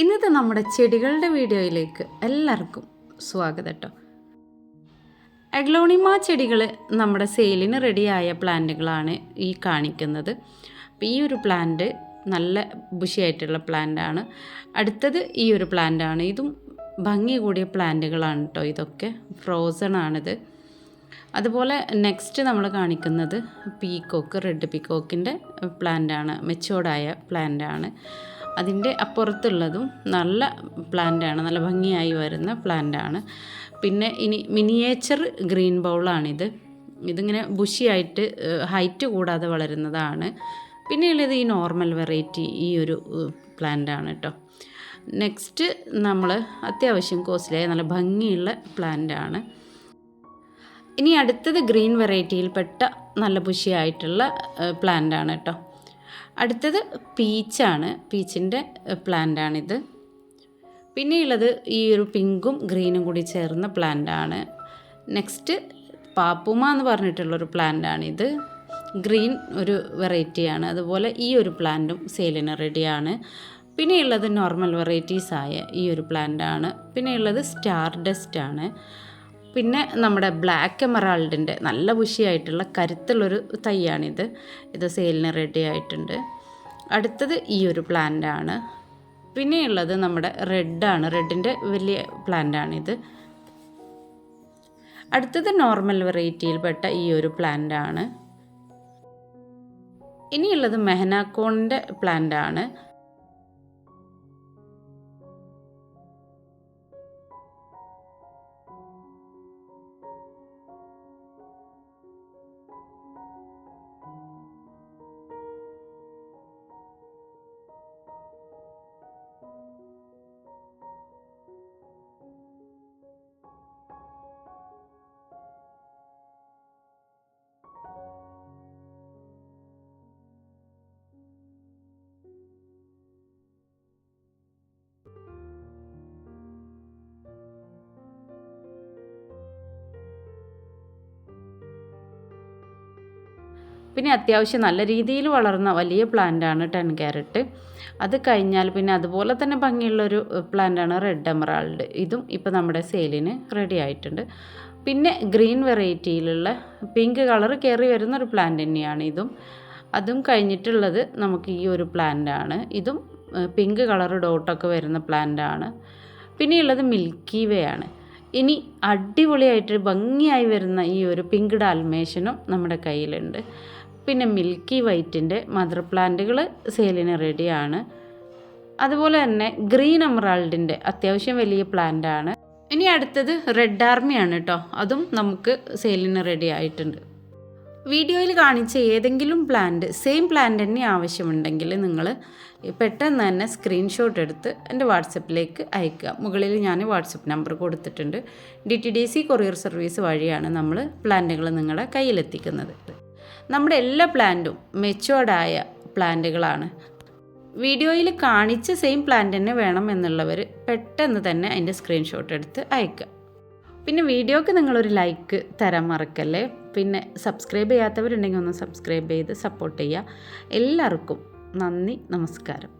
ഇന്നത്തെ നമ്മുടെ ചെടികളുടെ വീഡിയോയിലേക്ക് എല്ലാവർക്കും സ്വാഗതം കേട്ടോ അഗ്ലോണിമ ചെടികൾ നമ്മുടെ സെയിലിന് റെഡിയായ പ്ലാന്റുകളാണ് ഈ കാണിക്കുന്നത്. അപ്പോൾ ഈ ഒരു പ്ലാന്റ് നല്ല ബുഷിയായിട്ടുള്ള പ്ലാന്റാണ് അടുത്തത് ഈ ഒരു പ്ലാന്റാണ് ഇതും ഭംഗി കൂടിയ പ്ലാന്റുകളാണ് കേട്ടോ ഇതൊക്കെ ഫ്രോസൺ ആണിത്. അതുപോലെ നെക്സ്റ്റ് നമ്മൾ കാണിക്കുന്നത് പീക്കോക്ക് റെഡ് പീക്കോക്കിന്റെ പ്ലാന്റാണ് മെച്ചോർഡായ പ്ലാന്റാണ് അതിന്റെ അപ്പുറത്തുള്ളതും നല്ല പ്ലാന്റാണ് നല്ല ഭംഗിയായി വരുന്ന പ്ലാന്റാണ്. പിന്നെ ഇനി മിനിയേച്ചർ ഗ്രീൻ ബൗളാണിത്. ഇതിങ്ങനെ ബുഷിയായിട്ട് ഹൈറ്റ് കൂടാതെ വളരുന്നതാണ്. പിന്നെയുള്ളത് ഈ നോർമൽ വെറൈറ്റി ഈ ഒരു പ്ലാന്റാണ് കേട്ടോ നെക്സ്റ്റ് നമ്മൾ അത്യാവശ്യം കോസ്റ്റ്ലിയായ നല്ല ഭംഗിയുള്ള പ്ലാന്റാണ്. ഇനി അടുത്തത് ഗ്രീൻ വെറൈറ്റിയിൽപ്പെട്ട നല്ല ബുഷിയായിട്ടുള്ള പ്ലാന്റാണ് കേട്ടോ അടുത്തത് പീച്ചാണ്. പീച്ചിന്റെ പ്ലാന്റാണിത്. പിന്നെയുള്ളത് ഈ ഒരു പിങ്കും ഗ്രീനും കൂടി ചേർന്ന പ്ലാന്റാണ്. നെക്സ്റ്റ് പാപ്പുമ എന്ന് പറഞ്ഞിട്ടുള്ളൊരു പ്ലാന്റാണിത്. ഗ്രീൻ ഒരു വെറൈറ്റിയാണ്. അതുപോലെ ഈ ഒരു പ്ലാന്റും സെയിലിന് റെഡിയാണ്. പിന്നെയുള്ളത് നോർമൽ വെറൈറ്റീസായ ഈ ഒരു പ്ലാന്റാണ്. പിന്നെയുള്ളത് സ്റ്റാർ ഡസ്റ്റ് ആണ് പിന്നെ നമ്മുടെ ബ്ലാക്ക് എമറാൾഡിന്റെ നല്ല ബുഷിയായിട്ടുള്ള കരുത്തുള്ളൊരു തൈയാണിത്. ഇത് സെയിലിന് റെഡി ആയിട്ടുണ്ട്. അടുത്തത് ഈ ഒരു പ്ലാന്റാണ് പിന്നെയുള്ളത് നമ്മുടെ റെഡാണ് റെഡിന്റെ വലിയ പ്ലാന്റാണിത് അടുത്തത് നോർമൽ വെറൈറ്റിയിൽപ്പെട്ട ഈ ഒരു പ്ലാന്റാണ് ഇനിയുള്ളത് മെഹനാക്കോണിന്റെ പ്ലാന്റാണ് പിന്നെ അത്യാവശ്യം നല്ല രീതിയിൽ വളർന്ന വലിയ പ്ലാന്റാണ് ടെൻ ക്യാരറ്റ് അത് കഴിഞ്ഞാൽ പിന്നെ അതുപോലെ തന്നെ ഭംഗിയുള്ളൊരു പ്ലാന്റാണ് റെഡ് എമറാൾഡ് ഇതും ഇപ്പോൾ നമ്മുടെ സെയിലിന് റെഡി ആയിട്ടുണ്ട്. പിന്നെ ഗ്രീൻ വെറൈറ്റിയിലുള്ള പിങ്ക് കളർ കയറി വരുന്ന ഒരു പ്ലാന്റ് തന്നെയാണ് ഇതും. അതും കഴിഞ്ഞിട്ടുള്ളത് നമുക്ക് ഈ ഒരു പ്ലാന്റാണ് ഇതും പിങ്ക് കളർ ഡോട്ടൊക്കെ വരുന്ന പ്ലാന്റാണ് പിന്നെയുള്ളത് മിൽക്കി വേ ആണ്. ഇനി അടിപൊളിയായിട്ട് ഭംഗിയായി വരുന്ന ഈ ഒരു പിങ്ക് ഡാൽമേഷനും നമ്മുടെ കയ്യിലുണ്ട്. പിന്നെ മിൽക്കി വൈറ്റിന്റെ മദർ പ്ലാന്റുകൾ സെയിലിന് റെഡിയാണ്. അതുപോലെ തന്നെ ഗ്രീൻ എമറാൾഡിന്റെ അത്യാവശ്യം വലിയ പ്ലാന്റ് ആണ് ഇനി അടുത്തത് റെഡ് ആർമിയാണ് കേട്ടോ. അതും നമുക്ക് സെയിലിന് റെഡി ആയിട്ടുണ്ട്. വീഡിയോയിൽ കാണിച്ച ഏതെങ്കിലും പ്ലാന്റ് സെയിം പ്ലാന്റ് തന്നെ ആവശ്യമുണ്ടെങ്കിൽ നിങ്ങൾ പെട്ടെന്ന് തന്നെ സ്ക്രീൻഷോട്ട് എടുത്ത് എന്റെ വാട്സപ്പിലേക്ക് അയക്കുക. മുകളിൽ ഞാൻ വാട്സപ്പ് നമ്പർ കൊടുത്തിട്ടുണ്ട്. D T D C courier service വഴിയാണ് നമ്മൾ പ്ലാന്റുകൾ നിങ്ങളുടെ കയ്യിലെത്തിക്കുന്നത്. നമ്മുടെ എല്ലാ പ്ലാന്റും മെച്ചുവേർഡായ പ്ലാന്റുകളാണ്. വീഡിയോയിൽ കാണിച്ച സെയിം പ്ലാന്റ് തന്നെ വേണം എന്നുള്ളവർ പെട്ടെന്ന് തന്നെ അതിന്റെ സ്ക്രീൻഷോട്ട് എടുത്ത് അയക്കുക. പിന്നെ വീഡിയോക്ക് നിങ്ങളൊരു ലൈക്ക് തരാൻ മറക്കല്ലേ? പിന്നെ സബ്സ്ക്രൈബ് ചെയ്യാത്തവരുണ്ടെങ്കിൽ ഒന്ന് സബ്സ്ക്രൈബ് ചെയ്ത് സപ്പോർട്ട് ചെയ്യുക. എല്ലാവർക്കും നന്ദി നമസ്കാരം.